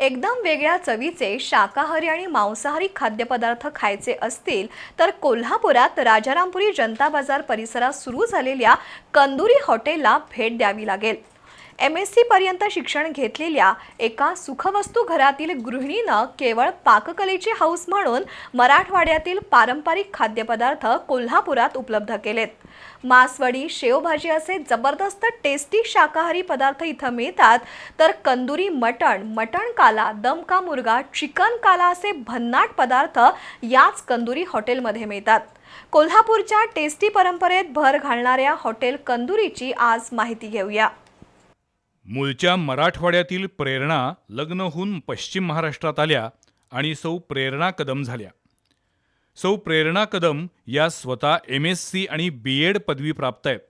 एकदम वेगळ्या चवीचे शाकाहारी आणि मांसाहारी खाद्यपदार्थ खायचे असतील तर कोल्हापुरात राजारामपुरी जनता बाजार परिसरात सुरू झालेल्या कंदुरी हॉटेलला भेट द्यावी लागेल. एम एस सी पर्यंत शिक्षण घेतलेल्या एका सुखवस्तू घरातील गृहिणीनं केवळ पाककलेची हौस म्हणून मराठवाड्यातील पारंपरिक खाद्यपदार्थ कोल्हापुरात उपलब्ध केलेत. मासवडी शेवभाजी असे जबरदस्त टेस्टी शाकाहारी पदार्थ इथं मिळतात. तर कंदुरी मटण मटण काला दमका मुर्गा चिकन काला असे भन्नाट पदार्थ याच कंदुरी हॉटेलमध्ये मिळतात. कोल्हापूरच्या टेस्टी परंपरेत भर घालणाऱ्या हॉटेल कंदुरीची आज माहिती घेऊया. मूळच्या मराठवाड्यातील प्रेरणा लग्न होऊन पश्चिम महाराष्ट्रात आल्या आणि सौ प्रेरणा कदम झाल्या. सौ प्रेरणा कदम या स्वतः एम एस सी आणि बी एड पदवी प्राप्त आहेत.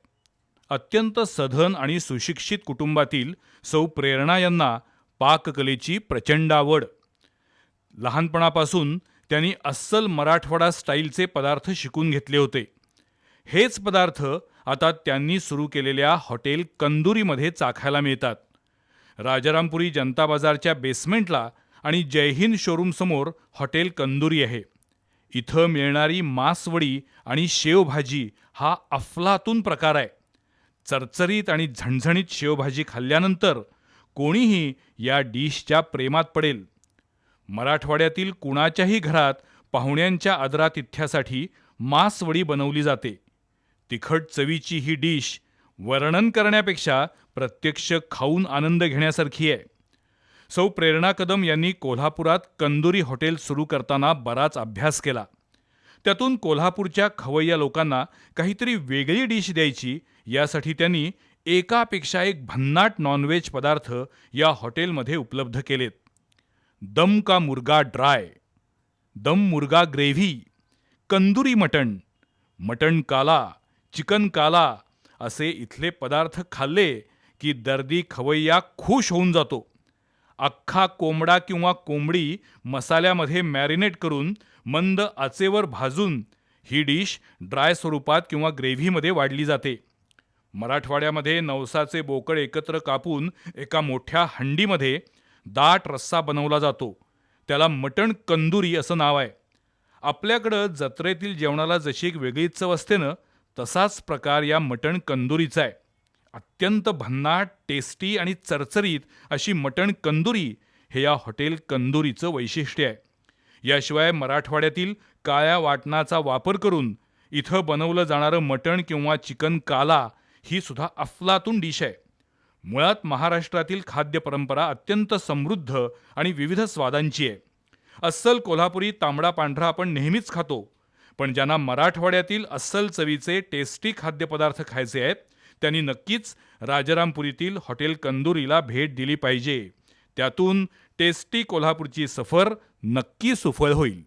अत्यंत सधन आणि सुशिक्षित कुटुंबातील सौ प्रेरणा यांना पाककलेची प्रचंड आवड. लहानपणापासून त्यांनी अस्सल मराठवाडा स्टाईलचे पदार्थ शिकून घेतले होते. हेच पदार्थ आता त्यांनी सुरू केलेल्या हॉटेल कंदुरीमध्ये चाखायला मिळतात. राजारामपुरी जनता बाजारच्या बेसमेंटला आणि जयहिंद शोरूमसमोर हॉटेल कंदुरी आहे. इथं मिळणारी मांसवडी आणि शेवभाजी हा अफलातून प्रकार आहे. चरचरीत आणि झणझणीत शेवभाजी खाल्ल्यानंतर कोणीही या डिशच्या प्रेमात पडेल. मराठवाड्यातील कुणाच्याही घरात पाहुण्यांच्या आदरातिथ्यासाठी मांसवडी बनवली जाते. तिखट चवीची ही डिश वर्णन करण्यापेक्षा प्रत्यक्ष खाऊन आनंद घेण्यासारखी आहे. सौ प्रेरणा कदम यांनी कोल्हापुरात कंदुरी हॉटेल सुरू करताना बराच अभ्यास केला. त्यातून कोल्हापूरच्या खवय्या लोकांना काहीतरी वेगळी डिश द्यायची यासाठी त्यांनी एकापेक्षा एक भन्नाट नॉनव्हेज पदार्थ या हॉटेलमध्ये उपलब्ध केलेत. दम का मुर्गा ड्राय दम मुर्गा ग्रेव्ही कंदुरी मटण मटण काला चिकन काला असे इथले पदार्थ खाल्ले की दर्दी खवय्या खुश होऊन जातो. अख्खा कोंबडा किंवा कोंबडी मसाल्यामध्ये मॅरिनेट करून मंद आचेवर भाजून ही डिश ड्राय स्वरूपात किंवा ग्रेव्हीमध्ये वाढली जाते. मराठवाड्यामध्ये नवसाचे बोकड एकत्र कापून एका मोठ्या हंडीमध्ये दाट रस्सा बनवला जातो. त्याला मटण कंदुरी असं नाव आहे. आपल्याकडं जत्रेतील जेवणाला जशी एक वेगळी चव असते ना तसाच प्रकार या मटण कंदुरीचा आहे. अत्यंत भन्नाट टेस्टी आणि चरचरीत अशी मटण कंदुरी हे या हॉटेल कंदुरीचं वैशिष्ट्य आहे. याशिवाय मराठवाड्यातील काळ्या वाटणाचा वापर करून इथं बनवलं जाणारं मटण किंवा चिकन काला ही सुद्धा अफलातून डिश आहे. मुळात महाराष्ट्रातील खाद्य परंपरा अत्यंत समृद्ध आणि विविध स्वादांची आहे. अस्सल कोल्हापुरी तांबडा पांढरा आपण नेहमीच खातो. पण ज्यांना मराठवाड्यातील अस्सल चवीचे टेस्टी खाद्यपदार्थ खायचे आहेत त्यांनी नक्कीच राजारामपुरीतील हॉटेल कंदुरीला भेट दिली पाहिजे. त्यातून टेस्टी कोल्हापूरची सफर नक्की सुफळ होईल.